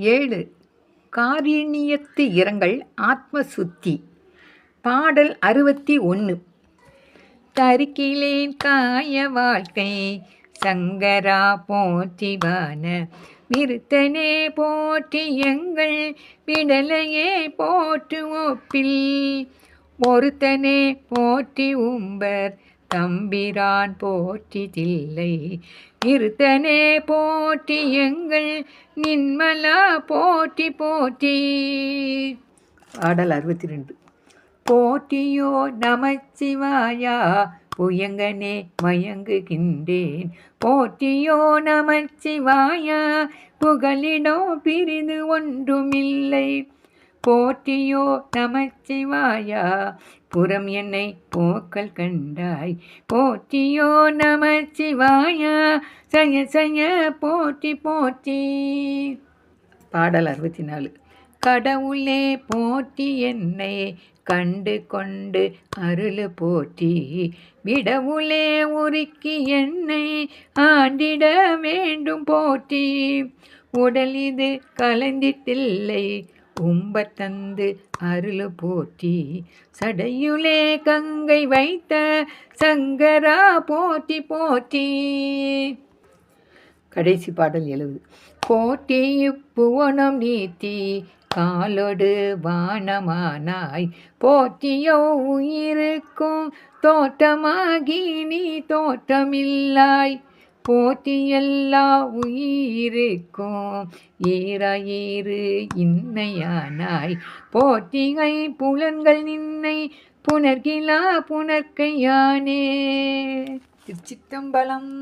ஏழு. காரிணியத்து இரங்கல் ஆத்ம சுத்தி பாடல் அறுபத்தி ஒன்று. தரிக்கிலேன் காய வாழ்க்கை சங்கரா போற்றிவான. விருத்தனே போற்றி எங்கள் விடலையே போற்று ஒப்பில். ஒருத்தனே போற்றி உம்பர் தம்பிரான் போற்றி தில்லை இருத்தனே போற்றி எங்கள் நின்மலா போற்றி போற்றி. பாடல் அறுபத்தி ரெண்டு போற்றியோ நமச்சிவாயா புயங்கனே மயங்குகின்றேன். போற்றியோ நமச்சிவாயா புகழிடோ பிரிது ஒன்றுமில்லை. போற்றியோ நமச்சிவாயா? புறம் என்னை போக்கல் கண்டாய். போற்றியோ நமச்சிவாயா? செய்ய செய்ய போற்றி போற்றி. பாடல் அறுபத்தி நாலு கடவுளே போற்றி என்னை கண்டு கொண்டு அருள் போற்றி. விடவுளே உருக்கி என்னை ஆண்டிட வேண்டும் போற்றி. உடல் இது கலந்திட்டில்லை. உம்ப தந்து அருள் போற்றி. சடையுளே கங்கை வைத்த சங்கரா போற்றி போற்றி. கடைசி பாடல் எழுது. போற்றி புவனம் நீத்தி காலொடு வானமானாய். போற்றியோ உயிருக்கும் தோட்டமாகி நீ தோட்டமில்லாய். போற்றி உயிருக்கும் ஈராயிரு இன்னையானாய். போற்றிகை புலன்கள் நின்னை புனர்கிலா புனர்க்கையானே திருச்சித்தம்பலம்